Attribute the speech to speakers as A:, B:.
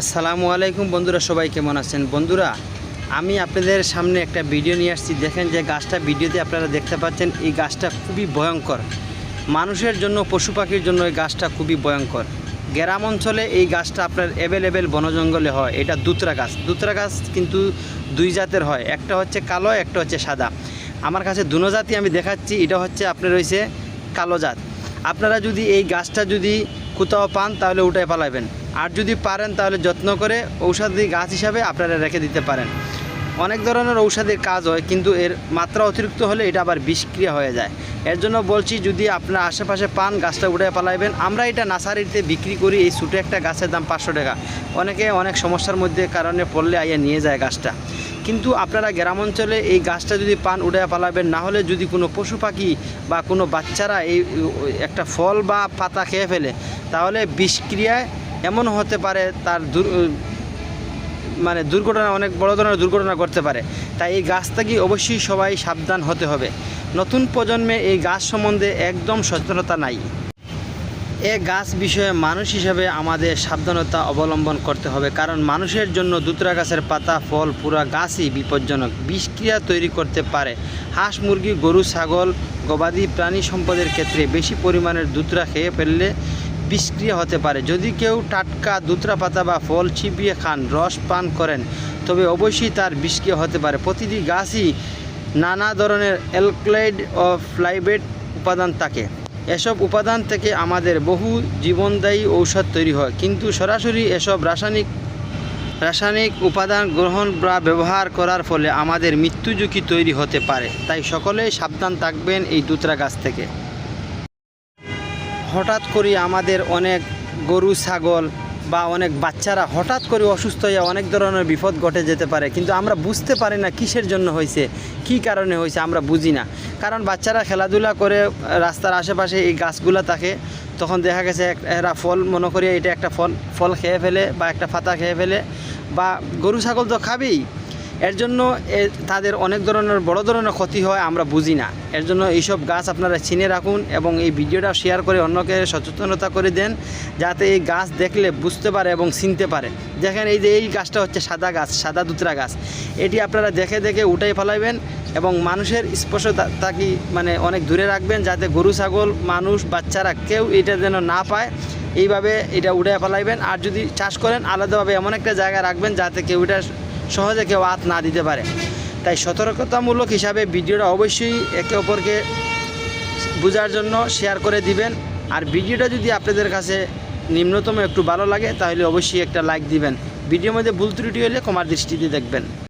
A: আসসালামু আলাইকুম বন্ধুরা, সবাই কেমন আছেন? বন্ধুরা, আমি আপনাদের সামনে একটা ভিডিও নিয়ে আসছি। দেখেন যে গাছটা ভিডিওতে আপনারা দেখতে পাচ্ছেন, এই গাছটা খুবই ভয়ঙ্কর। মানুষের জন্য, পশু পাখির জন্য এই গাছটা খুবই ভয়ঙ্কর। গ্রাম অঞ্চলে এই গাছটা আপনার অ্যাভেলেবেল বনজঙ্গলে হয়। এটা দুতরা গাছ। দুতরা গাছ কিন্তু দুই জাতের হয়। একটা হচ্ছে কালো, একটা হচ্ছে সাদা। আমার কাছে দুনো জাতি আমি দেখাচ্ছি। এটা হচ্ছে আপনার রয়েছে কালো জাত। আপনারা যদি এই গাছটা যদি কোথাও পান তাহলে উঠায় পালাবেন আর যদি পারেন তাহলে যত্ন করে ঔষধি গাছ হিসাবে আপনারা রেখে দিতে পারেন। অনেক ধরনের ঔষধের কাজ হয়, কিন্তু এর মাত্রা অতিরিক্ত হলে এটা আবার বিষক্রিয়া হয়ে যায়। এর জন্য বলছি, যদি আপনার আশেপাশে পান, গাছটা উঠে পালাইবেন আমরা এটা নার্সারিতে বিক্রি করি, এই ছোটো একটা গাছের দাম পাঁচশো টাকা। অনেকে অনেক সমস্যার মধ্যে কারণে পড়লে আইয়া নিয়ে যায় গাছটা। কিন্তু আপনারা গ্রাম অঞ্চলে এই গাছটা যদি পান উড়ে পালাবেন না হলে যদি কোনো পশু পাখি বা কোনো বাচ্চারা এই একটা ফল বা পাতা খেয়ে ফেলে তাহলে বিষক্রিয়ায় এমন হতে পারে তার মানে দুর্ঘটনা, অনেক বড় ধরনের দুর্ঘটনা করতে পারে। তাই এই গাছ থেকে অবশ্যই সবাই সাবধান হতে হবে। নতুন প্রজন্মে এই গাছ সম্বন্ধে একদম সচেতনতা নাই। এ গাছ বিষয়ে মানুষ হিসাবে আমাদের সাবধানতা অবলম্বন করতে হবে। কারণ মানুষের জন্য দুতরা গাছের পাতা, ফল, পুরা গাছই বিপজ্জনক। বিষক্রিয়া তৈরি করতে পারে। হাঁস, মুরগি, গরু, ছাগল, গবাদি প্রাণী সম্পদের ক্ষেত্রে বেশি পরিমাণের দুতরা খেয়ে ফেললে বিষক্রিয়া হতে পারে। যদি কেউ টাটকা দুতরা পাতা বা ফল ছিপিয়ে খান, রস পান করেন, তবে অবশ্যই তার বিষক্রিয়া হতে পারে। প্রতিটি গাছই নানা ধরনের অ্যালক্লাইড ও ফ্লাইবেট উপাদান থাকে। এসব উপাদান থেকে আমাদের বহু জীবনদায়ী ঔষধ তৈরি হয়। কিন্তু সরাসরি এসব রাসায়নিক রাসায়নিক উপাদান গ্রহণ বা ব্যবহার করার ফলে আমাদের মৃত্যু ঝুঁকি তৈরি হতে পারে। তাই সকলেই সাবধান থাকবেন এই দুতরা গাছ থেকে। হঠাৎ করে আমাদের অনেক গরু, ছাগল বা অনেক বাচ্চারা হঠাৎ করে অসুস্থ হয়ে অনেক ধরনের বিপদ ঘটে যেতে পারে। কিন্তু আমরা বুঝতে পারি না কিসের জন্য হয়েছে কী কারণে হয়েছে আমরা বুঝি না। কারণ বাচ্চারা খেলাধুলা করে রাস্তার আশেপাশে এই গাছগুলো থাকে, তখন দেখা গেছে এরা ফল, মনে করি এটা একটা ফল ফল খেয়ে ফেলে বা একটা পাতা খেয়ে ফেলে বা গরু, ছাগল তো খাবেই। এর জন্য তাদের অনেক ধরনের, বড় ধরনের ক্ষতি হয়, আমরা বুঝি না। এর জন্য এইসব গাছ আপনারা চিনে রাখুন এবং এই ভিডিওটা শেয়ার করে অন্যকে সচেতনতা করে দেন, যাতে এই গাছ দেখলে বুঝতে পারে এবং চিনতে পারে। দেখেন এই যে এই গাছটা হচ্ছে সাদা গাছ, সাদা দুতরা গাছ। এটি আপনারা দেখে দেখে উঠাই ফেলাইবেন এবং মানুষের স্পর্শ তাকে মানে অনেক দূরে রাখবেন, যাতে গরু, ছাগল, মানুষ, বাচ্চারা কেউ এটা যেন না পায়। এইভাবে এটা উঠে ফেলাইবেন। আর যদি চাষ করেন, আলাদাভাবে এমন একটা জায়গায় রাখবেন যাতে কেউ এটা সহজে কেউ হাত না দিতে পারে। তাই সতর্কতামূলক হিসাবে ভিডিওটা অবশ্যই একে অপরকে বোঝার জন্য শেয়ার করে দিবেন। আর ভিডিওটা যদি আপনাদের কাছে নিম্নতম একটু ভালো লাগে, তাহলে অবশ্যই একটা লাইক দিবেন। ভিডিওর মধ্যে ভুল ত্রুটি হলে কমার দৃষ্টিতে দেখবেন।